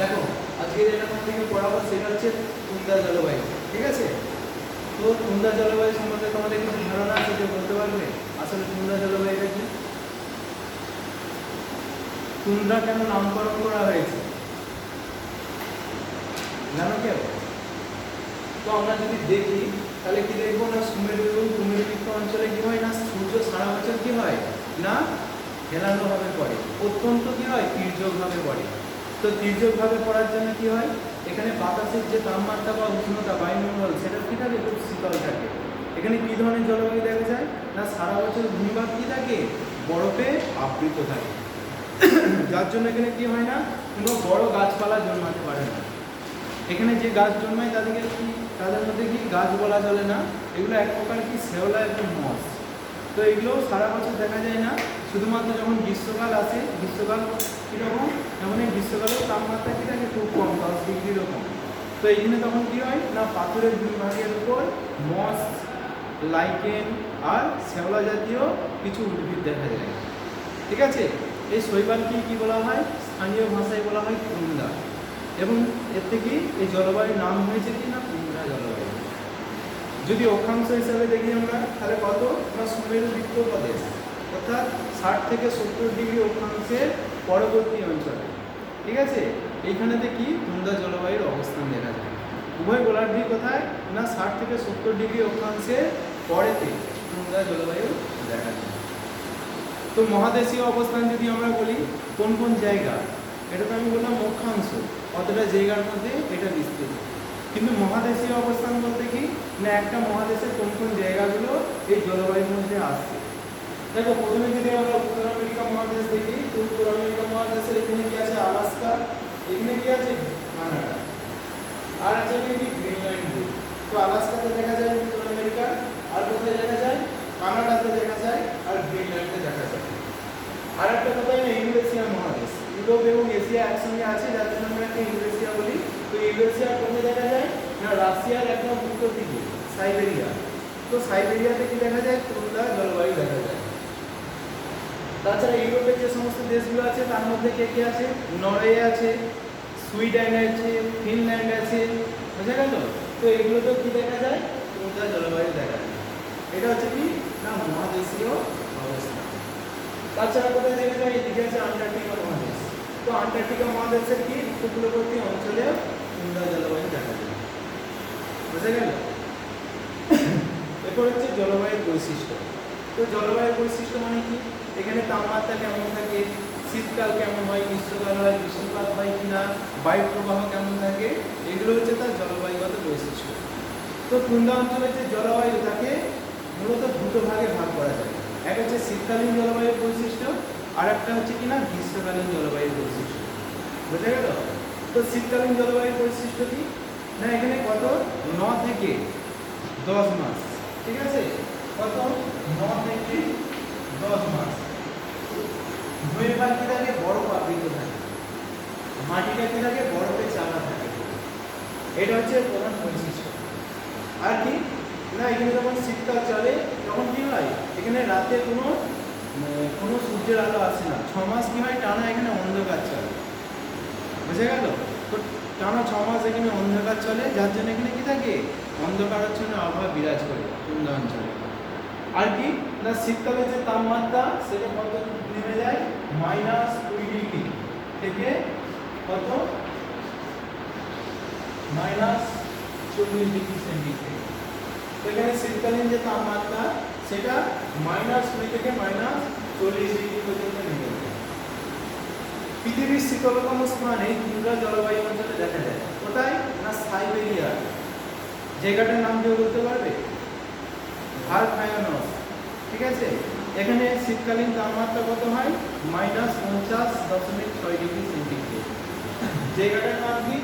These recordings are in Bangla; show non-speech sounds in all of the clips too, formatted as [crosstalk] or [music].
দেখো আজকে যেটা তোমার থেকে পড়াবো সেটা হচ্ছে তুন্দা জলবায়ু, ঠিক আছে? তো তুন্দা জলবায়ু সম্বন্ধে তোমাদের কিছু ধারণা আছে যে বলতে পারবে? আসলে তুন্দা জলবায়ুটা কি? তুন্দ্রা কেন নামকরণ করা হয়েছে? জানো কেউ? তো আমরা যদি দেখি, তাহলে কি দেখব না সুমেরু এবং কুমেরুবৃত্ত অঞ্চলে কি হয় না? সূর্য সারা বছর কি হয়? না? হেলানো ভাবে পড়ে। অত্যন্ত কি হয়? তির্যক ভাবে পড়ে। তো তির্যক ভাবে পড়ার জন্য কি হয়? এখানে বাতাসের যে তাপমাত্রা বা উষ্ণতা, বায়ুমণ্ডল, সেটা কী থাকে? খুব শীতল থাকে। এখানে কী ধরনের জলবায়ু দেখা যায়? না, সারা বছর ভূমিভাগ কী থাকে? বরফে আবৃত থাকে। যার জন্য এখানে কী হয় না? কোনো বড় গাছপালা জন্মাতে পারে না। এখানে যে গাছ জন্মায়, তাদেরকে কি তাদের মধ্যে কি গাছ বলা চলে না? এগুলো এক প্রকার কি শেওলা এবং মস তো এগুলো সারা বছর দেখা যায় না। শুধুমাত্র যখন গ্রীষ্মকাল আসে, গ্রীষ্মকাল কীরকম? যেমন এই গ্রীষ্মকালেও তাপমাত্রা কী থাকে? খুব কম, দশ ডিগ্রি রকম তো এইখানে তখন কী হয়? না, পাথরের দুই ভাগের উপর মস, লাইকেন আর শ্যাওলা জাতীয় কিছু উদ্ভিদ দেখা যায়। ঠিক আছে? এই শৈবালকে কি বলা হয়? স্থানীয় ভাষায় বলা হয় কুন্দা এবং এর থেকে এই জলবায়ুর নাম হয়েছে কি না? যদি অক্ষাংশ হিসাবে দেখি আমরা, তাহলে কত? না সুমেরু বৃত্ত প্রদেশ অর্থাৎ ষাট থেকে সত্তর ডিগ্রি অক্ষাংশের পরবর্তী অঞ্চলে। ঠিক আছে? এইখানেতে কি? তুন্দা জলবায়ুর অবস্থান দেখা যায়। উভয় গোলার্ধি কোথায়? না ষাট থেকে সত্তর ডিগ্রি অক্ষাংশের পরেতে তুন্দা জলবায়ু দেখা যায়। তো মহাদেশীয় অবস্থান যদি আমরা বলি, কোন কোন জায়গা? এটা তো আমি বললাম অক্ষাংশ। অতটা জায়গার মধ্যে এটা বিস্তৃত? কিন্তু মহাদেশীয় অবস্থান বলতে কি? না, একটা মহাদেশের কোন কোন জায়গাগুলো এই জলবায়ুর মধ্যে আসছে দেখো, প্রথমে যদি আমরা উত্তর আমেরিকা মহাদেশ দেখি উত্তর আমেরিকা মহাদেশের এখানে কি আছে? আলাস্কা। এখানে কি আছে? কানাডা। আর আছে কি? গ্রিনল্যান্ড। তো আলাস্কাতে দেখা যায় উত্তর আমেরিকা, আর কোথায় দেখা যায়? কানাডাতে দেখা যায়, আর গ্রিনল্যান্ডে দেখা যায়। আর একটা কোথায় না ইউরেশিয়া মহাদেশ। ইউরোপ এবং এশিয়া একসঙ্গে আছে, যার জন্য আমরা ইউরেশিয়া বলি। তো ইউরেশিয়া কোথায় দেখা যায়? না, রাশিয়ার একদম উত্তর দিকে, সাইবেরিয়া। তো সাইবেরিয়াতে কি দেখা যায়? তুন্দা জলবায়ু দেখা যায়। তাছাড়া ইউরোপের যে সমস্ত দেশগুলো আছে, তার মধ্যে কে কে আছে? নরওয়ে আছে, সুইডেন আছে, ফিনল্যান্ড আছে, বুঝা গেল? তো এগুলোতেও কি দেখা যায়? তুন্দা জলবায়ু দেখা যায়। এটা হচ্ছে কি? না, মহাদেশীয় অবস্থা। তাছাড়া কোথায় দেখা যায়? এদিকে আছে আন্টার্কটিকা মহাদেশ। তো আন্টার্কটিকা মহাদেশের কি? উপকূলবর্তী অঞ্চলে তুন্দা জলবায়ু দেখা যায় বুঝা গেল এরপর হচ্ছে জলবায়ুর বৈশিষ্ট্য তো জলবায়ুর বৈশিষ্ট্য মানে কি এখানে তাপমাত্রা কেমন থাকে শীতকাল কেমন হয় গ্রীষ্মকাল হয় গ্রীষ্মকাল হয় কিনা বায়ু প্রবাহ কেমন থাকে এগুলো হচ্ছে তার জলবায়ুগত বৈশিষ্ট্য তো তুন্দা অঞ্চলের যে জলবায়ু তাকে মূলত দুটো ভাগে ভাগ করা যায় এক হচ্ছে শীতকালীন জলবায়ুর বৈশিষ্ট্য আর একটা হচ্ছে কিনা গ্রীষ্মকালীন জলবায়ুর বৈশিষ্ট্য বোঝা গেল? তো শীতকালীন জলবায়ুর বৈশিষ্ট্য কি? না এখানে কত? ন থেকে দশ মাস। ঠিক আছে? কত? ন থেকে দশ মাস। ভূমিভাগ কি থাকে? বরফ আবৃত থাকে। মাটিটা কি থাকে? বরফে চাপা থাকে। এটা হচ্ছে প্রধান বৈশিষ্ট্য। আর কি? না এখানে যখন শীতকাল চলে তখন কি হয়? এখানে রাতে কোনো কোনো সূর্যের আলো আসে না। ছ মাস কি হয়? টানা এখানে অন্ধকার চলে। বুঝে গেল? তো টানা ছ মাস এখানে অন্ধকার চলে, যার জন্য এখানে কি থাকে? অন্ধকারাচ্ছন্ন আবহাওয়া বিরাজ করে কুন্দা অঞ্চলে আর কি? না, শীতকালে যে তাপমাত্রা, সেটা কত নেমে যায়? মাইনাস কুড়ি ডিগ্রি থেকে কত? মাইনাস চল্লিশ ডিগ্রি সেন্টিগ্রেড। তো এখানে শীতকালীন যে তাপমাত্রা, সেটা মাইনাস কুড়ি থেকে মাইনাস চল্লিশ ডিগ্রি পর্যন্ত নেমে পৃথিবীর শীতলতম স্থানে তুন্দ্রা জলবায়ু অঞ্চলে দেখা যায়। কোথায়? না সাইবেরিয়া। জায়গাটার নাম কেউ বলতে পারবে? ভারফায়ানস ঠিক আছে? এখানে শীতকালীন তাপমাত্রা কত হয়? মাইনাস পঞ্চাশ দশমিক ছয় ডিগ্রি সেন্টিগ্রেড। জায়গাটার নাম কি?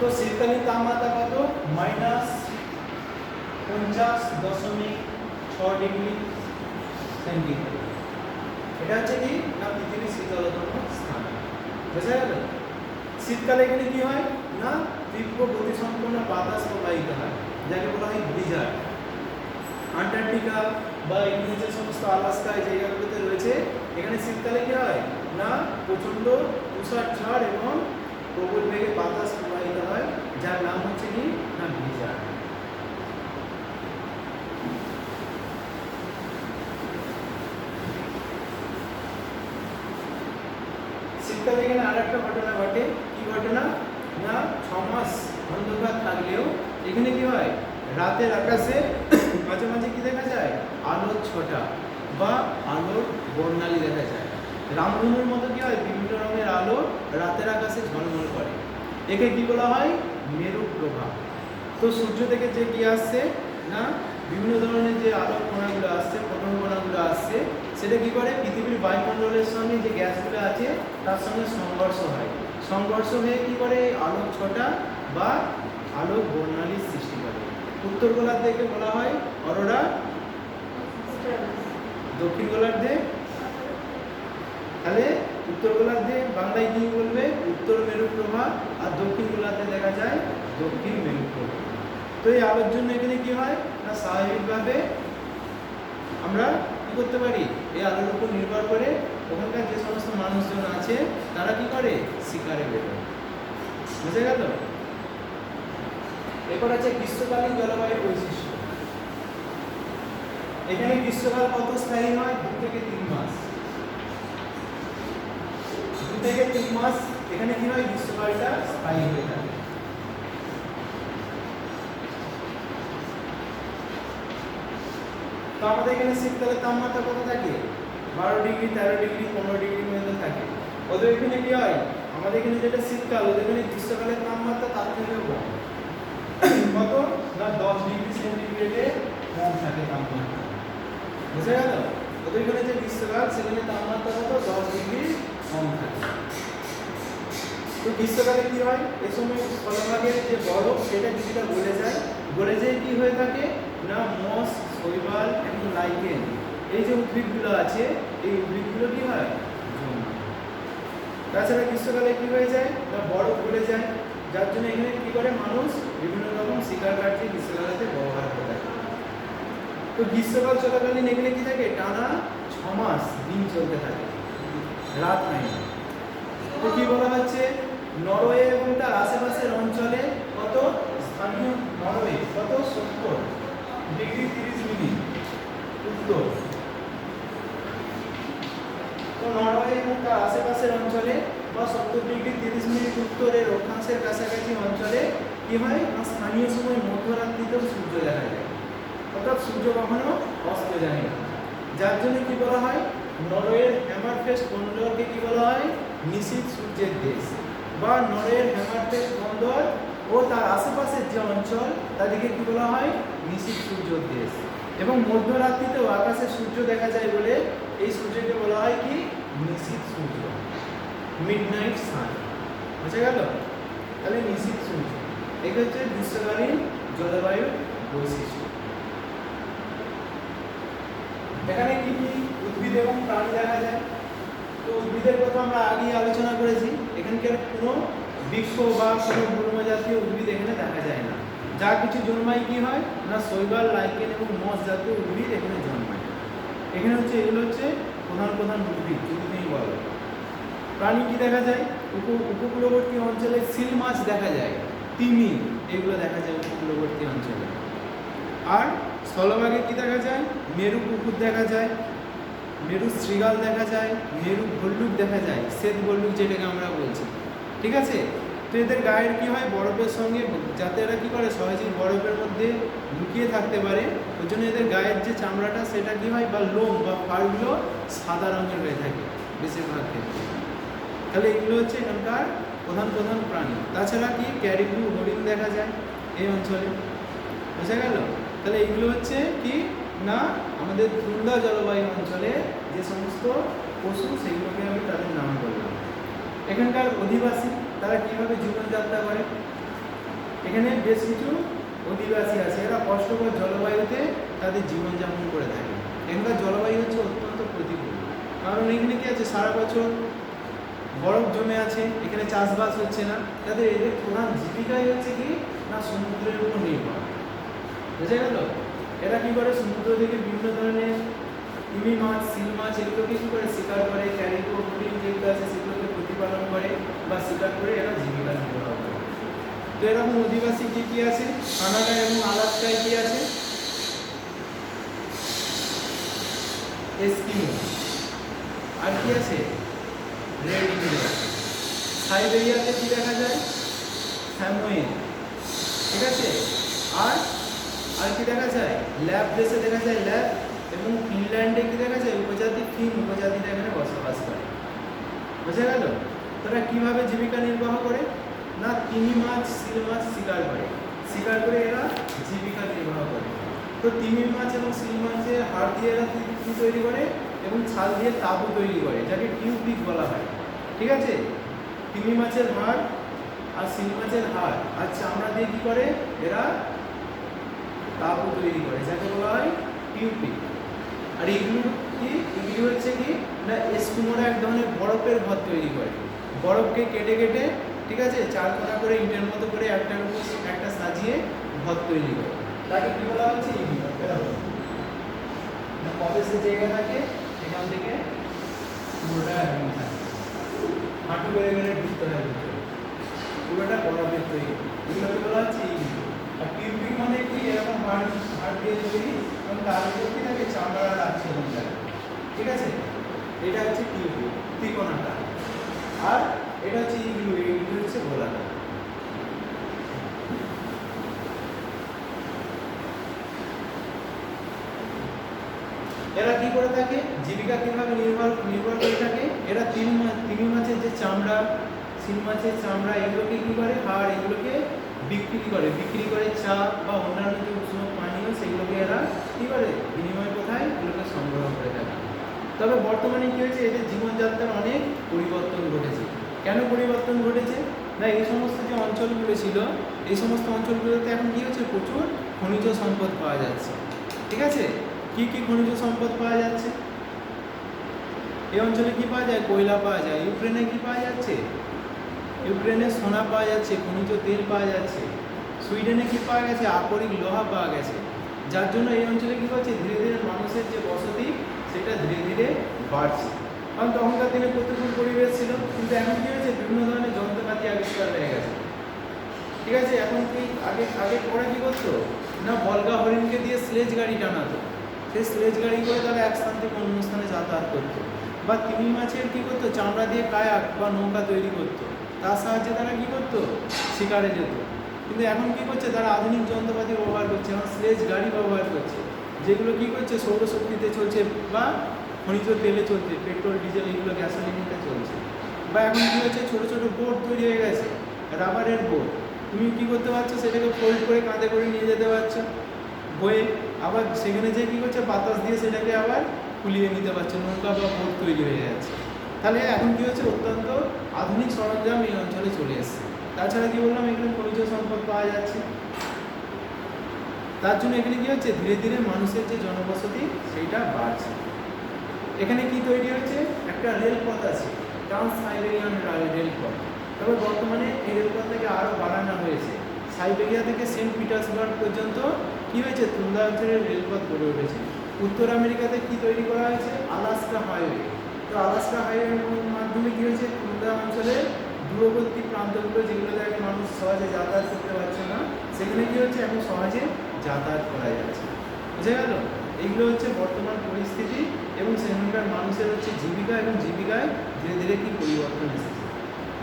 তো মাইনাস পঞ্চাশ দশমিক ছ ডিগ্রি সেন্টিগ্রেড। এটা হচ্ছে কি? না, পৃথিবীর শীতলতম স্থান। বোঝা গেল? শীতকালে এখানে কি হয়? না, তীব্র গতিসম্পন্ন বাতাস প্রবাহিত হয়, যাকে বলা হয় ব্রিজার আন্টার্কটিকা বা এখানে যে সমস্ত আলাস্কা এই জায়গাগুলোতে রয়েছে। এখানে শীতকালে কি হয়? না, প্রচণ্ড তুষার ঝড় এবং প্রবল বেগে বাতাস হয়, যার নাম হচ্ছে কি? না ব্রিজার শীতকালে এখানে আর একটা ঘটনা ঘটে। কি ঘটনা? না ছ মাস অন্ধকার থাকলেও এখানে কি হয়? রাতের আকাশে [coughs] মাঝে মাঝে কি দেখা যায়? আলোর ছটা বা আলোর বর্ণালী দেখা যায়। রামধনুর মতো কি হয়? বিভিন্ন রঙের আলো রাতের আকাশে ঝলমল করে। একে কি বলা হয়? মেরু প্রভা তো সূর্য থেকে যে কি আসছে, না? বিভিন্ন ধরনের যে আলোক কণাগুলো আসছে ফোটন কণাগুলো আসছে, সেটা কি করে? পৃথিবীর বায়ুমণ্ডলের সঙ্গে যে গ্যাসগুলো আছে, তার সঙ্গে সংঘর্ষ হয়। সংঘর্ষ হয়ে কি করে? আলোক ছটা বা আলোক বর্ণালীর সৃষ্টি করে। উত্তর গোলার্ধকে বলা হয় অরোরা, দক্ষিণ গোলার্ধে? তাহলে উত্তর গোলার্ধে বাংলায় কি বলবে? উত্তর মেরু প্রভা আর দক্ষিণ গোলার্ধে দেখা যায় দক্ষিণ মেরু প্রভা তো এই আলোর জন্য এখানে কি হয়? না, স্বাভাবিকভাবে আমরা কি করতে পারি? এই আলোর উপর নির্ভর করে ওখানকার যে সমস্ত মানুষজন আছে, তারা কি করে? শিকারে বেরোয় বুঝে গেল? এরপর আছে গ্রীষ্মকালীন জলবায়ুর বৈশিষ্ট্য। এখানে গ্রীষ্মকাল কত স্থায়ী হয়? দু থেকে তিন মাস। থেকে তিন মাস এখানে কি হয়? গ্রীষ্মকালটা স্থায়ী হয়ে থাকে। তো আমাদের এখানে শীতকালের তাপমাত্রা কত থাকে? বারো ডিগ্রি, তেরো ডিগ্রি, পনেরো ডিগ্রি পর্যন্ত থাকে। ওদের এখানে কি হয়? আমাদের এখানে যেটা শীতকাল, ওদের এখানে গ্রীষ্মকালের তাপমাত্রা তার থেকে কম। কত? না, দশ ডিগ্রি সেন্টিগ্রেডে কম থাকে তাপমাত্রা। বুঝা গেল? ওদের এখানে যে গ্রীষ্মকাল, সেখানে তাপমাত্রা কত? দশ ডিগ্রি তো গ্রীষ্মকালে কি হয়? এই সময় স্থলভাগের যে বরফ, সেটা কিছুটা গলে যায়। গলে যেয়ে কি হয়ে থাকে? না মস, শৈবাল এবং লাইকেন। এই যে উদ্ভিদগুলো আছে, এই উদ্ভিদগুলো কি হয়? তাছাড়া গ্রীষ্মকালে কি হয়ে যায়? না বরফ গলে যায়। যার জন্য এখানে কি করে মানুষ? বিভিন্ন রকম শিকার কার্যে গ্রীষ্মকালেতে ব্যবহার করে তো গ্রীষ্মকাল চলাকালীন এখানে কি থাকে? টানা ছ মাস দিন চলতে থাকে। রাত নাই। তো কি বলা হচ্ছে? নরওয়ে এবং তার আশেপাশের অঞ্চলে কত স্থানীয় নরওয়ে? কত সত্তর? ডিগ্রি তিরিশ মিনিট। উত্তর। তো নরওয়ে এবং তার আশেপাশের অঞ্চলে বা সত্তর ডিগ্রি তিরিশ মিনিট উত্তরের অক্ষাংশের কাছাকাছি অঞ্চলে কি হয়? না স্থানীয় সময় মধ্যরাত্রিতেও সূর্য দেখা যায়। অর্থাৎ সূর্য কখনো অস্ত যায় না। যার জন্য কি বলা হয়? নরওয়ের হ্যামারফেস্ট বন্দরকে কি বলা হয়? নিশীত সূর্যের দেশ। বা নরওয়ের হ্যামারফেস্ট বন্দর ও তার আশেপাশের যে অঞ্চল, তাদেরকে কি বলা হয়? নিশীত সূর্যের দেশ। এবং মধ্যরাত্রিতেও আকাশে সূর্য দেখা যায় বলে এই সূর্যকে বলা হয় কি? নিশীত সূর্য। মিডনাইট সান বুঝা গেল? তাহলে নিশীত সূর্য। এটা হচ্ছে গ্রীষ্মকালীন জলবায়ুর বৈশিষ্ট্য। এখানে কি কি উদ্ভিদ এবং প্রাণী দেখা যায়। তো উদ্ভিদের কথা আমরা আগেই আলোচনা করেছি। এখানকার কোনো বৃক্ষ বা কোনো গুল্ম জাতীয় উদ্ভিদ এখানে দেখা যায় না। যা কিছু জন্মায় কি হয়? না শৈবাল, লাইকেন এবং মস জাতীয় উদ্ভিদ এখানে জন্মায়। এখানে হচ্ছে, এগুলো হচ্ছে প্রধান প্রধান উদ্ভিদ, যদি তুমি বলো। প্রাণী কি দেখা যায়? উপ, উপকূলবর্তী অঞ্চলে সিল মাছ দেখা যায়। তিমি, এগুলো দেখা যায় উপকূলবর্তী অঞ্চলে। আর স্থলভাগে কি দেখা যায়? মেরু পুকুর দেখা যায়। মেরু শৃগাল দেখা যায়, মেরু ভল্লুক দেখা যায়, শ্বেত ভল্লুক যেটাকে আমরা বলছি। ঠিক আছে? তো এদের গায়ের কী হয়? বরফের সঙ্গে যাতে এরা কী করে? সহজেই বরফের মধ্যে লুকিয়ে থাকতে পারে। ওই জন্য এদের গায়ের যে চামড়াটা, সেটা কী হয়? বা লোম বা ফাড়গুলো সাদা রঙের হয়ে থাকে বেশিরভাগ ক্ষেত্রে। তাহলে এগুলো হচ্ছে এখানকার প্রধান প্রধান প্রাণী। তাছাড়া কি? ক্যারিবু হরিণ দেখা যায় এই অঞ্চলে। বোঝা গেল? তাহলে এগুলো হচ্ছে কি? না, আমাদের ঠান্ডা জলবায়ু অঞ্চলে যে সমস্ত পশু, সেগুলোকে আমি তাদের নাম বললাম। এখানকার অধিবাসী, তারা কীভাবে জীবনযাত্রা করে? এখানে বেশ কিছু অধিবাসী আছে, এরা কষ্টকর জলবায়ুতে তাদের জীবনযাপন করে থাকে। এখানকার জলবায়ু হচ্ছে অত্যন্ত প্রতিকূল। কারণ এখানে কি আছে? সারা বছর বরফ জমে আছে, এখানে চাষবাস হচ্ছে না। তাদের এদের প্রধান জীবিকাই হচ্ছে কি? না সমুদ্রের উপর নির্ভর। বুঝে গেল? এরা কি করে? সমুদ্র থেকে বিভিন্ন ধরনের তিমি মাছ সিল মাছ এগুলোকে কি করে শিকার করে? ক্যারিকো প্রোটিন যেগুলো আছে সেগুলোকে প্রতিপালন করে বা শিকার করে এরা জীবিকা নির্বাহ করে। তো এরকম অধিবাসী কি কি আছে? কানাডা এবং আলাস্কায় কি আছে? এস্কিমো। আর কি আছে? রেড ইন্ডিয়ান সাইবেরিয়াতে কি দেখা যায়? হ্যামোয়েন ঠিক আছে? আর? আর কি দেখা যায়? ল্যাব দেশে দেখা যায় ল্যাব এবং ফিনল্যান্ডে কি দেখা যায়? উপজাতি ফিন উপজাতিরা এখানে বসবাস করে। বোঝা গেল? তারা কীভাবে জীবিকা নির্বাহ করে? না, তিমি মাছ সিল মাছ, শিকার করে। শিকার করে এরা জীবিকা নির্বাহ করে। তো তিমি মাছ এবং সিল মাছের হাড় দিয়ে এরা কি তৈরি করে? এবং ছাল দিয়ে তাবু তৈরি করে, যাকে টিউবিক বলা হয়। ঠিক আছে? তিমি মাছের হাড় আর সিল মাছের হাড়। আর চামড়া দিয়ে কি করে? এরা তাবু তৈরি করে, যাকে বলা হয় টিউবিক আর এগুলো কি এগুলো হচ্ছে কি না এস্কুমোরা এক ধরনের বরফের ঘর তৈরি করে। বরফকে কেটে কেটে, ঠিক আছে, চার কোনা করে ইটের মতো করে একটার উপর একটা সাজিয়ে ঘর তৈরি করে। তাকে কি বলা হচ্ছে? ইগলু কবে সে জায়গা থাকে? সেখান থেকে পুরোটা হাঁটু বেড়ে বেড়ে ঢুকতে হয় পুরোটা বরফের তৈরি এগুলোকে বলা হচ্ছে ইগলু আর টিউবিক মানে কি এরকম হাড় হাড় দিয়ে তৈরি এবং তার উপর কি থাকে চামড়া আর আচ্ছাদন থাকে ঠিক আছে এটা হচ্ছে টিউবিক ত্রিকোণাটা আর এটা হচ্ছে ইগলু ইগলু হচ্ছে গোলাকার এরা কি করে থাকে, জীবিকা কীভাবে নির্ভর নির্ভর করে থাকে, এরা তিন মাছ তিমি মাছের যে চামড়া সিল মাছের চামড়া, এগুলোকে কি করে? হাড়, এগুলোকে বিক্রি করে। বিক্রি করে চা বা অন্যান্য যে উষ্ণ পানীয়, সেগুলোকে এরা কি করে? বিনিময় কোথায় এগুলোকে সংগ্রহ করে থাকে। তবে বর্তমানে কি হয়েছে? এদের জীবনযাত্রার অনেক পরিবর্তন ঘটেছে। কেন পরিবর্তন ঘটেছে? না, এই সমস্ত যে অঞ্চলগুলো ছিল, এই সমস্ত অঞ্চলগুলোতে এখন কি হচ্ছে? প্রচুর খনিজ সম্পদ পাওয়া যাচ্ছে। ঠিক আছে? কি কি খনিজ সম্পদ পাওয়া যাচ্ছে? এই অঞ্চলে কি পাওয়া যায়? কয়লা পাওয়া যায়। ইউক্রেনে কি পাওয়া যাচ্ছে? ইউক্রেনে সোনা পাওয়া যাচ্ছে, খনিজ তেল পাওয়া যাচ্ছে। সুইডেনে কি পাওয়া গেছে? আকরিক লোহা পাওয়া গেছে। যার জন্য এই অঞ্চলে কি হচ্ছে? ধীরে ধীরে মানুষের যে বসতি, সেটা ধীরে ধীরে বাড়ছে। কারণ তখনকার দিনে প্রতিকূল পরিবেশ ছিল, কিন্তু এখন কি হয়েছে? বিভিন্ন ধরনের যন্ত্রপাতি আবিষ্কার হয়ে গেছে। ঠিক আছে? এখন কি আগে আগে ওরা কি করতো? না বলগা হরিণকে দিয়ে স্লেজ গাড়ি টানাতো। স্লেজ গাড়ি করে তারা এক স্থান থেকে অন্য স্থানে যাতায়াত করতো। বা তিমি মাছের কী করতো? চামড়া দিয়ে কায়াক বা নৌকা তৈরি করতো। তার সাহায্যে তারা কী করতো? শিকারে যেত। কিন্তু এখন কী করছে? তারা আধুনিক যন্ত্রপাতি ব্যবহার করছে, এখন স্লেজ গাড়ি ব্যবহার করছে। যেগুলো কি করছে? সৌরশক্তিতে চলছে বা খনিজ তেলে চলছে, পেট্রোল, ডিজেল, এগুলো গ্যাসোলিনিতে চলছে। বা এখন কী হচ্ছে? ছোটো ছোটো বোট তৈরি হয়ে গেছে, রাবারের বোট। তুমি কী করতে পারছ? সেটাকে ফোল্ড করে কাঁধে করে নিয়ে যেতে পারছ। বয়ে আবার সেখানে যে কী করছে? বাতাস দিয়ে সেটাকে আবার ফুলিয়ে নিতে পারছে, নৌকা বা বোট তৈরি হয়ে যাচ্ছে। তাহলে এখন কি হচ্ছে? অত্যন্ত আধুনিক সরঞ্জাম এই অঞ্চলে চলে এসছে। তাছাড়া কি বললাম? এখানে খনিজ সম্পদ পাওয়া যাচ্ছে। তার জন্য এখানে কি হচ্ছে? ধীরে ধীরে মানুষের যে জনবসতি, সেইটা বাড়ছে। এখানে কি তৈরি হয়েছে? একটা রেলপথ আছে ট্রান্স সাইবেরিয়ান রেলপথ। তবে বর্তমানে এই রেলপথটাকে আরও বাড়ানো হয়েছে। সাইবেরিয়া থেকে সেন্ট পিটার্সবার্গ পর্যন্ত কি হয়েছে? তুন্দা অঞ্চলের রেলপথ গড়ে উঠেছে। উত্তর আমেরিকাতে কি তৈরি করা হয়েছে? Alaska highway. তো আলাস্কা হাইওয়ের মাধ্যমে কি হয়েছে? তুন্দা অঞ্চলের দূরবর্তী প্রান্তগুলো যেগুলো জায়গায় মানুষ সহজে যাতায়াত করতে পারছে না, সেখানে কি হচ্ছে? এখন সহজে যাতায়াত করা যাচ্ছে। বুঝে গেল? এইগুলো হচ্ছে বর্তমান পরিস্থিতি এবং সেখানকার মানুষের হচ্ছে জীবিকা এবং জীবিকায় ধীরে ধীরে কি পরিবর্তন এসেছে?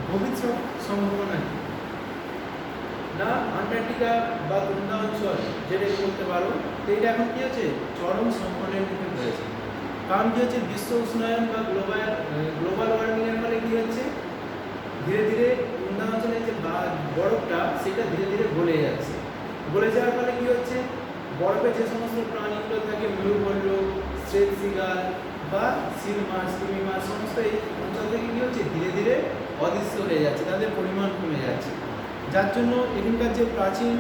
ভবিষ্যৎ সম্ভাবনা কি? না আন্টার্কটিকা বা তুন্দা অঞ্চল যেটা করতে পারো, তো এটা এখন কী হচ্ছে? চরম সংকটের মুখে পড়েছে। কারণ কি হচ্ছে? বিশ্ব উষ্ণায়ন বা গ্লোবাল গ্লোবাল ওয়ার্মিংয়ের ফলে কী হচ্ছে? ধীরে ধীরে তুন্দা অঞ্চলের যে বরফটা, সেটা ধীরে ধীরে গলে যাচ্ছে। গলে যাওয়ার ফলে কী হচ্ছে? বরফে যে সমস্ত প্রাণীগুলো থাকে মেরুবল্ল স্ট্রেট সিগাল বা সিল মাছ তিমি মাছ সমস্ত এই অঞ্চল থেকে কী হচ্ছে? ধীরে ধীরে অদৃশ্য হয়ে যাচ্ছে, তাদের পরিমাণ কমে যাচ্ছে। যার জন্য এখানকার যে প্রাচীন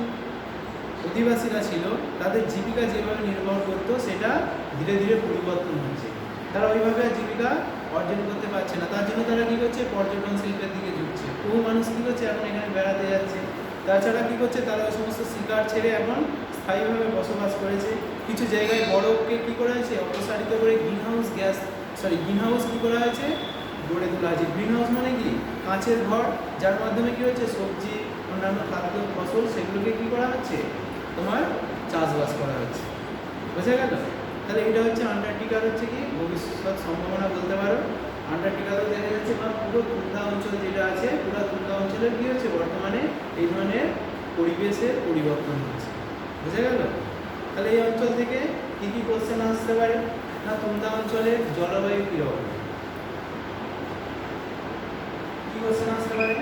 অধিবাসীরা ছিল, তাদের জীবিকা যেভাবে নির্ভর করতো, সেটা ধীরে ধীরে পরিবর্তন হচ্ছে। তারা ওইভাবে জীবিকা অর্জন করতে পারছে না। তার জন্য তারা কী করছে? পর্যটন শিল্পের দিকে ঝুঁকছে। বহু মানুষ কী করছে? এখন এখানে বেড়াতে যাচ্ছে। তাছাড়া কী করছে? তারা ওই সমস্ত শিকার ছেড়ে এখন স্থায়ীভাবে বসবাস করেছে। কিছু জায়গায় বরফকে কী করা হয়েছে? অপসারিত করে greenhouse gas sorry greenhouse কী করা হয়েছে? গড়ে তোলা হয়েছে। গ্রিন হাউস মানে কি? কাঁচের ঘর, যার মাধ্যমে কী হচ্ছে? সবজি অন্যান্য খাদ্য ফসল, সেগুলোকে কী করা হচ্ছে? তোমার চাষবাস করা হচ্ছে। বোঝা গেল? তাহলে এটা হচ্ছে আন্টার্কটিকার হচ্ছে কি? ভবিষ্যৎ সম্ভাবনা বলতে পারো। আন্টার্কটিকাতেও দেখা যাচ্ছে বা পুরো তুন্দা অঞ্চল যেটা আছে, পুরো তুন্দা অঞ্চলের কী হচ্ছে? বর্তমানে এই ধরনের পরিবেশের পরিবর্তন হচ্ছে। বুঝে গেল? তাহলে এই অঞ্চল থেকে কী কী কোশ্চেন আসতে পারে? না তুন্দা অঞ্চলের জলবায়ু কীরকম কী কোশ্চেন আসতে পারে?